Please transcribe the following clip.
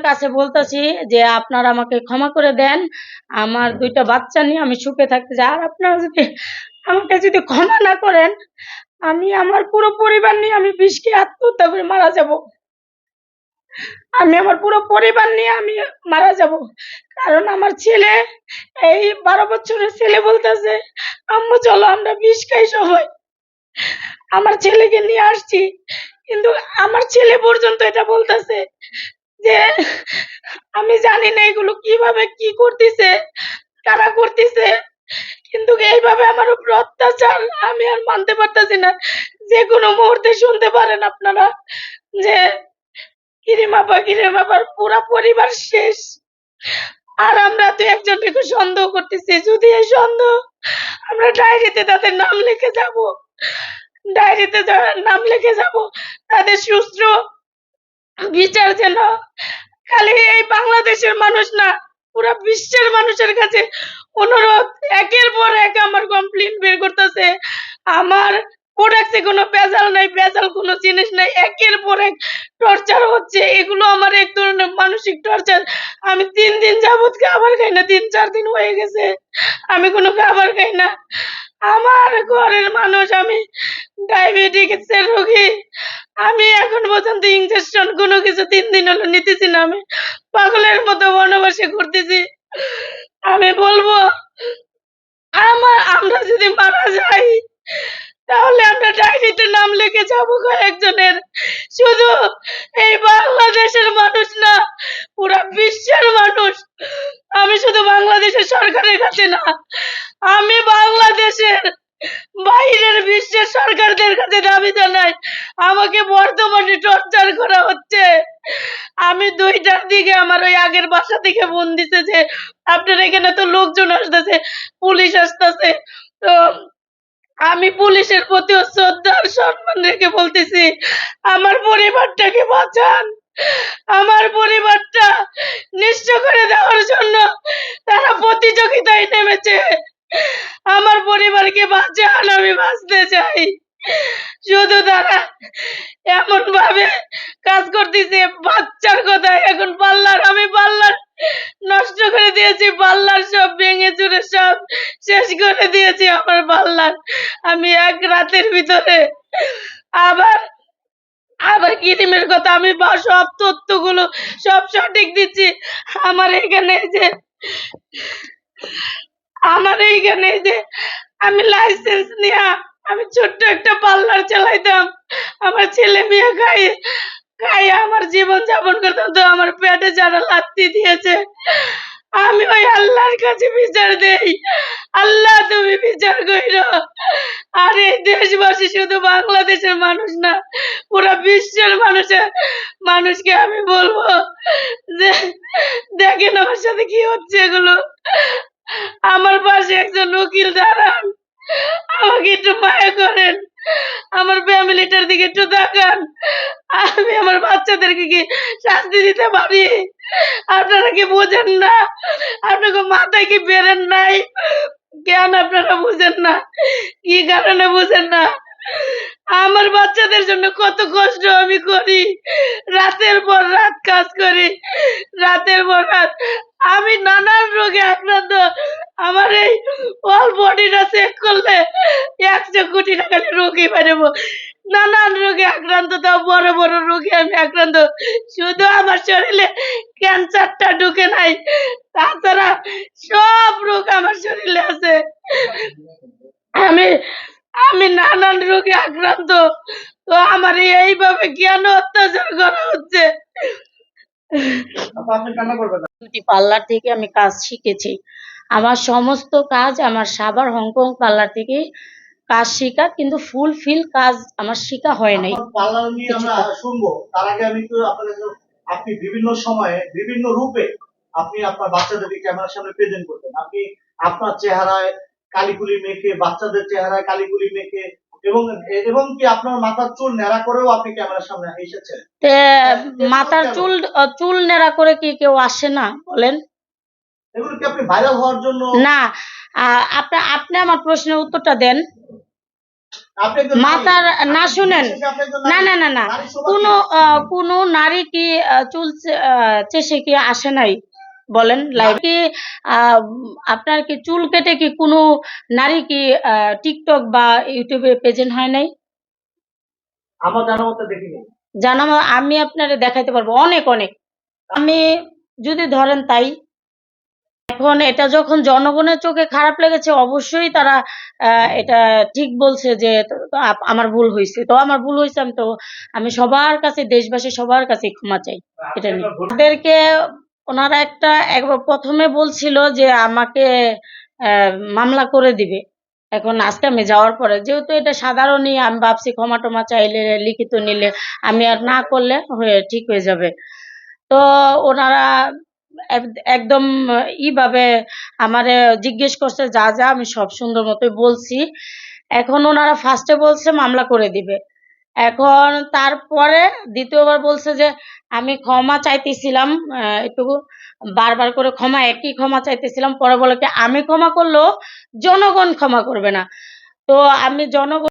আপনার কাছে বলতেছি যে আপনারা আমাকে ক্ষমা করে দেন। আমার দুইটা বাচ্চা নিয়ে আমি সুখে থাকতে চাই। আর আপনারা যদি আমাকে যদি ক্ষমা না করেন, আমি আমার পুরো পরিবার নিয়ে আমি বিষ খেয়ে আত্মহত্যা করে মারা যাব। আমি আমার পুরো পরিবার নিয়ে আমি মারা যাব। কারণ আমার ছেলে, এই বারো বছরের ছেলে বলতেছে, আম্মু, চলো আমরা বিষ খাই সবাই। আমার ছেলেকে নিয়ে আসছি। কিন্তু আমার ছেলে পর্যন্ত এটা বলতেছে। যে আমি জানি না এগুলো কীভাবে কি করতেছে, কারা করতেছে, কিন্তু এইভাবে আমার উপর অত্যাচার আমি আর মানতে পারতেছি না। যে কোনো মুহূর্তে শুনতে পারেন আপনারা যে কিরিমাপা কিরিমাপার পুরা পরিবার শেষ। আর আমরা তো একজনকে সন্দেহ করতেছি। যদি এই সন্দেহ আমরা ডায়েরিতে তাদের নাম লিখে যাব, ডায়েরিতে নাম লিখে যাব, তাদের সুস্থ বিচার যেন খালি এই বাংলাদেশের মানুষ না, পুরো বিশ্বের মানুষের কাছে অনুরোধ, একের পর এক আমার কমপ্লেন বের করতেছে। আমার প্রোডাক্টে কোনো ভেজাল নাই, ভেজাল কোনো জিনিস নাই, একের পর এক টর্চার হচ্ছে। এগুলো আমার এক ধরনের মানসিক টর্চার আমি তিন দিন যাবত খাবার খাই না, তিন চার দিন হয়ে গেছে। আমি কোনো খাবার খাই না। আমার ঘরের মানুষ, আমি ডায়াবেটিক্সের রোগী। আমি এখন পর্যন্ত ইঞ্জেকশন কোনো কিছু তিন দিন হলো নিতেছি না। আমি পাগলের মতো বনবাসে করতেছি আমি বলব, আমার, আমরা যদি মারা যাই, তাহলে আমরা ডায়েরিতে নাম লিখে যাব কয়েকজনের। শুধু এই বাংলাদেশের মানুষ না, পুরো বিশ্বের মানুষ। আমি শুধু বাংলাদেশের সরকারের কাছে না, আমি বাংলাদেশের বাইরের বিশ্বের সরকারদের কাছে দাবি জানাই। আমাকে বর্তমানে টর্চার করা হচ্ছে। আমি দুইটার দিকে আমার ওই আগের বাসা থেকে ফোন দিছে যে, আপনার এখানে তো লোকজন আসতেছে, পুলিশ আসতেছে। তো আমি পুলিশের প্রতি শ্রদ্ধা আর সম্মান রেখে বলতেছি, আমার পরিবারটাকে বাঁচান। আমার পরিবারটা নিঃস্ব করে দেওয়ার জন্য তারা প্রতিযোগিতায় নেমেছে। আমার পরিবারকে বাঁচান, আমি বাঁচতে চাই। শুধু তারা এমন ভাবে কাজ করতেছে, বাচ্চার কথা। এখন পাল্লার, আমি পাল্লার নষ্ট করে দিয়েছি, পাল্লার সব ভেঙে চুরে সব শেষ করে দিয়েছি আমার পাল্লার। আমি এক রাতের ভিতরে আবার আবার কিরিমের কথা, আমি বা সব তথ্যগুলো সব সঠিক দিচ্ছি। আমার এখানে যে, আমার এইখানে যে, আমি লাইসেন্স নিয়ে আমি ছোট্ট একটা পার্লার চালাইতাম। আমার ছেলে মেয়ে খাই খাই আমার জীবন যাপন করতাম তো আমার পেটে যারা লাত্তি দিয়েছে। আমি ওই আল্লাহর কাছে বিচার দেই। আল্লাহ, তুমি বিচার কইরো। আর এই দেশবাসী শুধু বাংলাদেশের মানুষ না, পুরো বিশ্বের মানুষের, মানুষকে আমি বলব যে, দেখেন আমার সাথে কি হচ্ছে এগুলো। আমার পাশে একজন উকিল দাঁড়ান। আমাকে একটু মায়া করেন। আমার ফ্যামিলিটার দিকে একটু তাকান। আমি আমার বাচ্চাদেরকে কি শাস্তি দিতে পারি? আপনারা কি বোঝেন না? আপনাকে মাথায় কি বেরেন নাই? জ্ঞান আপনারা বুঝেন না? কি কারণে বুঝেন না? আমার বাচ্চাদের জন্য কত কষ্ট আমি করি। রাতের পর রাত কাজ করি। রাতের পর রাত আমি নানান রোগে আক্রান্ত। আমার এই অল বডিটা চেক করলে একশো কোটি টাকার রোগী পারব নানান রোগে আক্রান্ত তাও বড় বড় রোগে আমি আক্রান্ত। শুধু আমার শরীরে ক্যান্সারটা ঢুকে নাই তাছাড়া সব রোগ আমার শরীরে আছে। আমি আমি নানান রোগে আক্রান্ত। তো আমার এইভাবে জ্ঞান অত্যাচার করা হচ্ছে? পার্লার থেকে আমি কাজ শিখেছি। আমার সমস্ত কাজ আমার সাবার হংকং পার্লার থেকে কাজ শেখা কিন্তু ফুলফিল কাজ আমার শেখা হয় নাই। পার্লার নিয়ে আমরা শুনব। তার আগে আমি একটু আপনাদের আপনি বিভিন্ন সময়ে বিভিন্ন রূপে আপনি আপনার বাচ্চাদেরকে ক্যামেরার সামনে প্রেজেন্ট করতেন আপনি আপনার চেহারায় কালিকুলি মেখে বাচ্চাদের চেহারায় কালিকুলি মেখে এবং এবং কি আপনার মাথার চুল নেড়া করেও আপনি ক্যামেরার সামনে এসেছেন? মাথার চুল চুল নেড়া করে কি কেউ আসে না বলেন? এগুলো কি আপনি ভাইরাল হওয়ার জন্য? না আপনি আপনি আমার প্রশ্নের উত্তরটা দেন। মাথার না শুনেন। না না না না। কোনো কোনো নারী কি চুল চেষে কি আসে নাই? বলেন লাইভ কি আপনার কি চুল কেটে কি কোনো নারী কি টিকটক বা ইউটিউবে প্রেজেন্ট হয় নাই? আমার জানা মতো দেখিনি। জানা আমি আপনারে দেখাইতে পারব। অনেক অনেক। আমি যদি ধরেন তাই এখন এটা যখন জনগণের চোখে খারাপ লেগেছে, অবশ্যই তারা এটা ঠিক বলছে যে আমার ভুল হয়েছে তো আমার ভুল হয়েছে আমি তো, আমি সবার কাছে, দেশবাসী সবার কাছে ক্ষমা চাই। এটা নিয়ে। তাদেরকে ওনারা একটা, একবার প্রথমে বলছিল যে আমাকে মামলা করে দিবে। এখন আজকে আমি যাওয়ার পরে, যেহেতু এটা সাধারণই, আমি ভাবছি ক্ষমা টমা চাইলে, লিখিত নিলে, আমি আর না করলে হয়ে, ঠিক হয়ে যাবে। তো ওনারা একদম ইভাবে আমারে জিজ্ঞেস করছে, যা যা, আমি সব সুন্দর মতোই বলছি। এখন ওনারা ফার্স্টে বলছে, মামলা করে দিবে। এখন তারপরে দ্বিতীয়বার বলছে যে, আমি ক্ষমা চাইতেছিলাম একটু বারবার করে ক্ষমা, একই ক্ষমা চাইতেছিলাম। পরে বলে আমি ক্ষমা করলেও জনগণ ক্ষমা করবে না। তো আমি জনগণ